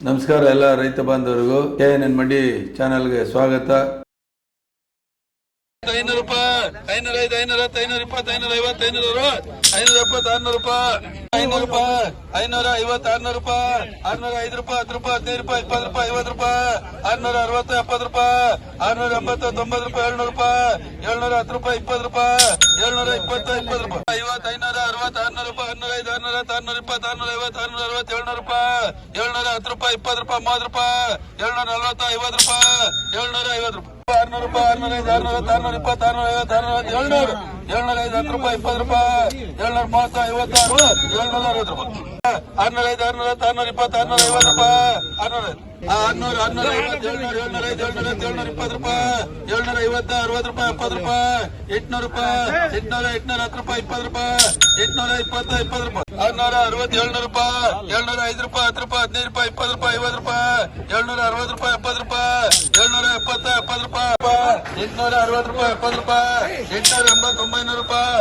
ನಮಸ್ಕಾರ ಎಲ್ಲ ರೈತ ಬಾಂಧವರಿಗೂ ಎನ್ ಮಂಡಿ ಚಾನೆಲ್ಗೆ ಸ್ವಾಗತ. ಐನೂರು ರೂಪಾಯಿ ಐನೂರ ಐದು ಐನೂರ ಹತ್ತು ಐನೂರ ಇಪ್ಪತ್ತು ಐನೂರ ಐವತ್ತು ಐನೂರ ಅರವತ್ತು ಐನೂರ ಎಪ್ಪತ್ತು ಆರ್ನೂರು ರೂಪಾಯಿ ಐನೂರು ರೂಪಾಯಿ ಐನೂರ ಐವತ್ತು ಆರ್ನೂರು ರೂಪಾಯಿ ಆರ್ನೂರ ಐದು ರೂಪಾಯಿ, ಹತ್ತು ರೂಪಾಯಿ, ಹದಿನೈದು ರೂಪಾಯಿ, ಇಪ್ಪತ್ತು ರೂಪಾಯಿ, ಐವತ್ತು ರೂಪಾಯಿ, ಆರ್ನೂರ ಅರವತ್ತು, ಎಪ್ಪತ್ತು ರೂಪಾಯಿ, ಆರ್ನೂರ ಎಂಬತ್ತು, ತೊಂಬತ್ತು ರೂಪಾಯಿ, ಏಳ್ನೂರು ರೂಪಾಯಿ, ಏಳ್ನೂರ ಹತ್ತು ರೂಪಾಯಿ, ಇಪ್ಪತ್ತು ರೂಪಾಯಿ, ಏಳ್ನೂರ ಇಪ್ಪತ್ತು ಇಪ್ಪತ್ತು ರೂಪಾಯಿ, ಐವತ್ತು, ಐನೂರ ಅರವತ್ತು, ಆರ್ನೂರು ರೂಪಾಯಿ, ಆರ್ನೂರ ಐದು, ಆರ್ನೂರ ಹತ್ತು, ಆರ್ನೂರ ಇಪ್ಪತ್ತು, ಆರ್ನೂರ ಐವತ್ತು, ಆರ್ನೂರ ಅರವತ್ತು, ಏಳ್ನೂರು ರೂಪಾಯಿ, ಏಳ್ನೂರ ಹತ್ತು ರೂಪಾಯಿ, ಇಪ್ಪತ್ತು ರೂಪಾಯಿ, ಮೂವತ್ತು ರೂಪಾಯಿ, ಏಳ್ನೂರ ನಲ್ವತ್ತು, ಐವತ್ತು ರೂಪಾಯಿ, ಏಳ್ನೂರ ಐವತ್ತು ರೂಪಾಯಿ. ಆರ್ನೂರು ರೂಪಾಯಿ, ಆರ್ನೂರ ಐದು, ಆರ್ನೂರ ಆರ್ನೂರ ಇಪ್ಪತ್ತು, ಆರ್ನೂರ ಐವತ್ತು, ಆರ್ನೂರ ಏಳ್ನೂರು. ಏಳ್ನೂರ ಐದು, ಹತ್ತು ರೂಪಾಯಿ, ಇಪ್ಪತ್ತು ರೂಪಾಯಿ. ಏಳ್ನೂರ ಮೂವತ್ತು, ಐವತ್ತಾರು, ಏಳ್ನೂರ ಅರವತ್ತು ರೂಪಾಯಿ. ಆರ್ನೂರ ಐದು ಆರ್ನೂರ ಹತ್ತು ಆರ್ನೂರ ಇಪ್ಪತ್ತು ಆರ್ನೂರ ಐವತ್ತು ರೂಪಾಯಿ. ಆರ್ನೂರ ಆರ್ನೂರ ಏಳ್ನೂರ ಇಪ್ಪತ್ತು ರೂಪಾಯಿ. ಏಳ್ನೂರ, ಐವತ್ತು, ಅರವತ್ತು ರೂಪಾಯಿ, ಎಪ್ಪತ್ತು ರೂಪಾಯಿ. ಎಂಟ್ನೂರು ರೂಪಾಯಿ, ಎಂಟ್ನೂರ ಎಂಟ್ನೂರ, ಹತ್ತು ರೂಪಾಯಿ, ಇಪ್ಪತ್ತು ರೂಪಾಯಿ. ಎಂಟ್ನೂರ, ಇಪ್ಪತ್ತು ಇಪ್ಪತ್ತು ರೂಪಾಯಿ. ಆರ್ನೂರ ಅರವತ್ತು ರೂಪಾಯಿ. ಏಳ್ನೂರ, ಐದು ರೂಪಾಯಿ, ಹತ್ತು ರೂಪಾಯಿ, ಹದಿನೈದು ರೂಪಾಯಿ, ಇಪ್ಪತ್ತು ರೂಪಾಯಿ, ಐವತ್ತು ರೂಪಾಯಿ. ಏಳ್ನೂರ, ಅರವತ್ತು ರೂಪಾಯಿ, ಎಪ್ಪತ್ತು ರೂಪಾಯಿ. ಏಳ್ನೂರ, ಎಪ್ಪತ್ತ ಎಪ್ಪತ್ತು ರೂಪಾಯಿ. ಎಂಟ್ನೂರ, ಅರವತ್ತು ರೂಪಾಯಿ, ಎಪ್ಪತ್ತು ರೂಪಾಯಿ. ಎಂಟ್ನೂರ, ಎಂಬತ್ತು, ಒಂಬೈನೂರು ರೂಪಾಯಿ.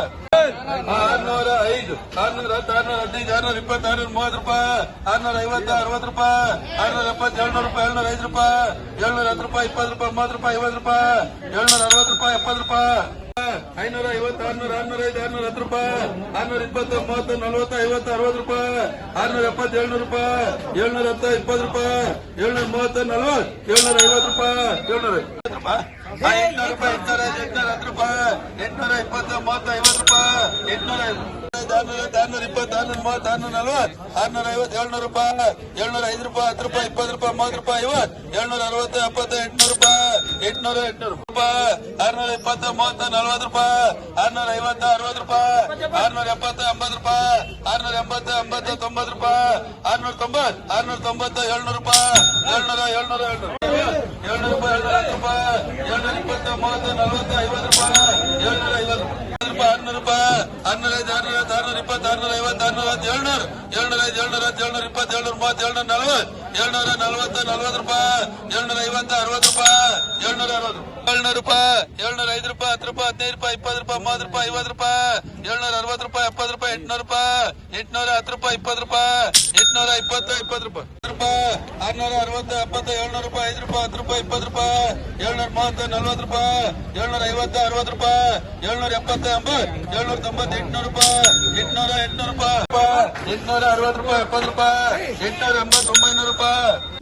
ಆರ್ನೂರ, ಐದು, ಆರ್ನೂರ, ಹತ್ತು, ಆರ್ನೂರ, ಹದಿನೈದು, ಆರ್ನೂರ, ಇಪ್ಪತ್ತು ಆರ್ನೂರ ಮೂವತ್ತು ರೂಪಾಯಿ ಆರ್ನೂರ ಐವತ್ತು ಅರವತ್ತು ರೂಪಾಯಿ ಆರ್ನೂರ ಎಪ್ಪತ್ತು ಏಳ್ನೂರು ರೂಪಾಯಿ ಏಳ್ನೂರ ಐದು ರೂಪಾಯಿ ಏಳ್ನೂರ ಹತ್ತು ರೂಪಾಯಿ ಇಪ್ಪತ್ತು ರೂಪಾಯಿ ಮೂವತ್ತು ರೂಪಾಯಿ ಐವತ್ತು ರೂಪಾಯಿ ಏಳ್ನೂರ ಅರವತ್ತು ರೂಪಾಯಿ ಎಪ್ಪತ್ತು ರೂಪಾಯಿ ಐನೂರ ಐವತ್ತು ಆರ್ನೂರ ಆರ್ನೂರ ಐದು ಆರ್ನೂರ ಹತ್ತು ರೂಪಾಯಿ ಆರ್ನೂರ ಇಪ್ಪತ್ತು ಮೂವತ್ತು ನಲವತ್ತು ಐವತ್ತು ಅರವತ್ತು ರೂಪಾಯಿ ಆರ್ನೂರ ಎಪ್ಪತ್ತು ಏಳ್ನೂರು ರೂಪಾಯಿ ಏಳ್ನೂರ ಹತ್ತು ಇಪ್ಪತ್ತು ರೂಪಾಯಿ ಏಳ್ನೂರ ಮೂವತ್ತು ನಲವತ್ತು ಏಳ್ನೂರ ಐವತ್ತು ರೂಪಾಯಿ ಏಳ್ನೂರ ಐವತ್ತು ರೂಪಾಯಿ. ಎಂಟ್ನೂರು ರೂಪಾಯಿ ಎಂಟ್ನೂರ ಹತ್ತು ರೂಪಾಯಿ ಎಂಟ್ನೂರ ಇಪ್ಪತ್ತು ಮೂವತ್ತು ಐವತ್ತು ರೂಪಾಯಿ ಎಂಟ್ನೂರ ಆರ್ನೂರ ಆರ್ನೂರ ಇಪ್ಪತ್ತು ಆರ್ನೂರ ಮೂವತ್ತು ಆರ್ನೂರ ನಲ್ವತ್ತು ಆರ್ನೂರ ಐವತ್ತು, ಏಳ್ನೂರು ರೂಪಾಯಿ, ಏಳ್ನೂರ ಐದು ರೂಪಾಯಿ, ಹತ್ತು ರೂಪಾಯಿ, ಇಪ್ಪತ್ತು ರೂಪಾಯಿ, ಮೂವತ್ತು ರೂಪಾಯಿ, ಐವತ್ತು, ಏಳ್ನೂರ ಅರವತ್ತು ಎಪ್ಪತ್ತು, ಎಂಟ್ನೂರು ರೂಪಾಯಿ, ಎಂಟ್ನೂರ ಎಂಟ್ನೂರು ರೂಪಾಯಿ, ಆರ್ನೂರ ಇಪ್ಪತ್ತು, ಮೂವತ್ತು, ನಲ್ವತ್ತು ರೂಪಾಯಿ, ಆರ್ನೂರ ಐವತ್ತು, ಅರವತ್ತು ರೂಪಾಯಿ, ಆರ್ನೂರ ಎಪ್ಪತ್ತು, ಎಂಬತ್ತು ರೂಪಾಯಿ, ಆರ್ನೂರ ಎಂಬತ್ತು ಎಂಬತ್ತು, ತೊಂಬತ್ತು ರೂಪಾಯಿ, ಆರ್ನೂರ ತೊಂಬತ್ತು ಆರ್ನೂರ ತೊಂಬತ್ತು, ಏಳ್ನೂರು ರೂಪಾಯಿ, ಏಳ್ನೂರ ಏಳ್ನೂರ, ಏಳ್ನೂರು ಏಳ್ನೂರು ರೂಪಾಯಿ, ಏಳ್ನೂರ ಹತ್ತು ರೂಪಾಯಿ, ಏಳ್ನೂರ ಇಪ್ಪತ್ತು, ಮೂವತ್ತು, ನಲ್ವತ್ತು, ಐವತ್ತು ರೂಪಾಯಿ, ಏಳ್ನೂರ ಐವತ್ತು ರೂಪಾಯಿ. ಆರ್ನೂರು ರೂಪಾಯಿ ಆರ್ನೂರ ಐದು ಆರ್ನೂರ ಹತ್ತು ಆರ್ನೂರ ಇಪ್ಪತ್ತು ಆರ್ನೂರ ಐವತ್ತು ಆರ್ನೂರ ಹತ್ತು ಏಳ್ನೂರು ಏಳ್ನೂರ ಐದು ಏಳ್ನೂರ ಹತ್ತು ಏಳ್ನೂರ ಇಪ್ಪತ್ತು ಏಳ್ನೂರ ಮೂವತ್ತು ಏಳ್ನೂರ ನಲ್ವತ್ತು ಏಳ್ನೂರ ನಲ್ವತ್ತು ನಲ್ವತ್ತು ರೂಪಾಯಿ ಏಳ್ನೂರ ಐವತ್ತು, ಅರವತ್ತು ರೂಪಾಯಿ ಏಳ್ನೂರ ಅರವತ್ತು ಏಳ್ನೂರು ರೂಪಾಯಿ ಏಳ್ನೂರ ಐದು ರೂಪಾಯಿ ಹತ್ತು ರೂಪಾಯಿ ಹದಿನೈದು ರೂಪಾಯಿ ಇಪ್ಪತ್ತು ರೂಪಾಯಿ ಮೂವತ್ತು ರೂಪಾಯಿ ಐವತ್ತು ರೂಪಾಯಿ ಏಳ್ನೂರ ಅರವತ್ತು ರೂಪಾಯಿ ಎಪ್ಪತ್ತು ರೂಪಾಯಿ ಎಂಟ್ನೂರು ರೂಪಾಯಿ ಎಂಟ್ನೂರ ಹತ್ತು ರೂಪಾಯಿ ಇಪ್ಪತ್ತು ರೂಪಾಯಿ ಎಂಟ್ನೂರ ಇಪ್ಪತ್ತು ಇಪ್ಪತ್ತು ರೂಪಾಯಿ ರೂಪಾಯಿ ಆರ್ನೂರ ಅರವತ್ತು ಎಪ್ಪತ್ತು ಏಳ್ನೂರು ರೂಪಾಯಿ ಐದು ರೂಪಾಯಿ ಹತ್ತು ರೂಪಾಯಿ ಇಪ್ಪತ್ತು ರೂಪಾಯಿ ಏಳ್ನೂರ ಮೂವತ್ತು ನಲ್ವತ್ತು ರೂಪಾಯಿ ಏಳ್ನೂರ ಐವತ್ತು ಅರವತ್ತು ರೂಪಾಯಿ ಏಳ್ನೂರ ಎಪ್ಪತ್ತು ಎಂಬತ್ತು ಏಳ್ನೂರ ತೊಂಬತ್ತು ಎಂಟ್ನೂರು ರೂಪಾಯಿ ಎಂಟ್ನೂರ ಎಂಟ್ನೂರು ರೂಪಾಯಿ ಎಂಟ್ನೂರ ಅರವತ್ತು ರೂಪಾಯಿ ಎಪ್ಪತ್ತು ರೂಪಾಯಿ ಎಂಟ್ನೂರ ಎಂಬತ್ತು ಒಂಬೈನೂರು ರೂಪಾಯಿ